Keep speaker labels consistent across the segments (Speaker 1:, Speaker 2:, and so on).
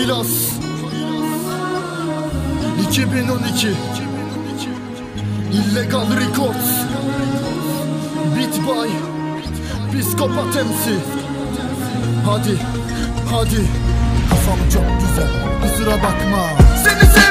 Speaker 1: Haylaz 2012 Illegal Records. Beat by Psikopat MC Hadi, hadi. Kafam çok güzel, kusura bakma. Seni sevdim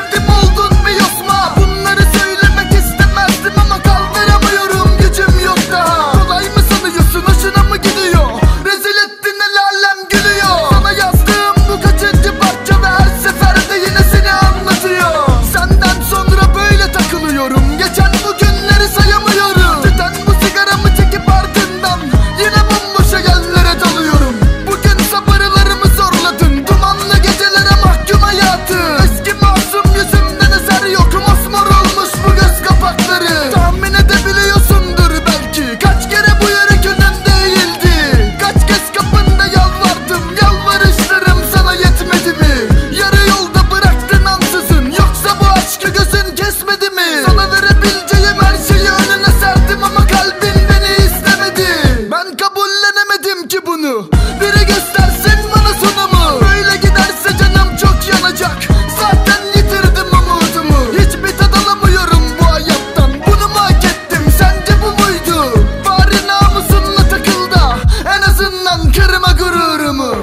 Speaker 1: bunu Biri göstersin bana sonumu. Böyle giderse canım çok yanacak. Zaten yitirdim umudumu. Hiçbir tad alamıyorum bu hayattan? Bunu mu hak ettim? Sence bu muydu? Bari namusunla takıl da En azından kırma gururumu.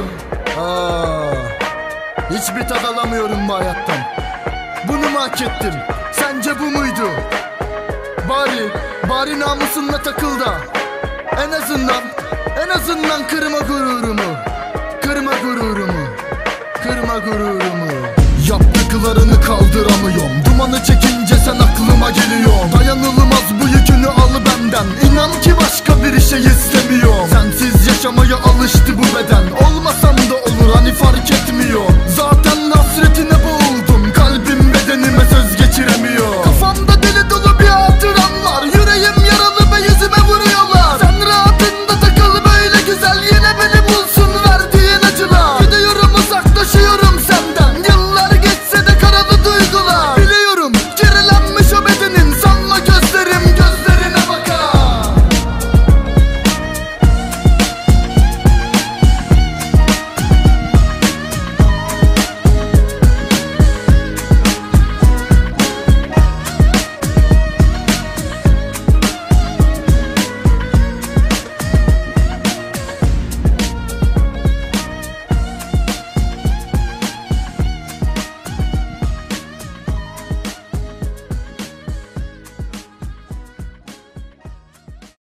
Speaker 1: Aa, Hiçbir tad alamıyorum bu hayattan? Bunu mu hak ettim? Sence bu muydu? Bari, bari namusunla takıl da en azından kırma gururumu. Kırma gururumu. Kırma gururumu. Yaptıklarını kaldıramıyorum. Dumanı çekince sen aklıma geliyor Dayanılmaz bu yükünü al benden. İnan ki başka bir şey istemiyor Sensiz yaşamaya alıştı bu beden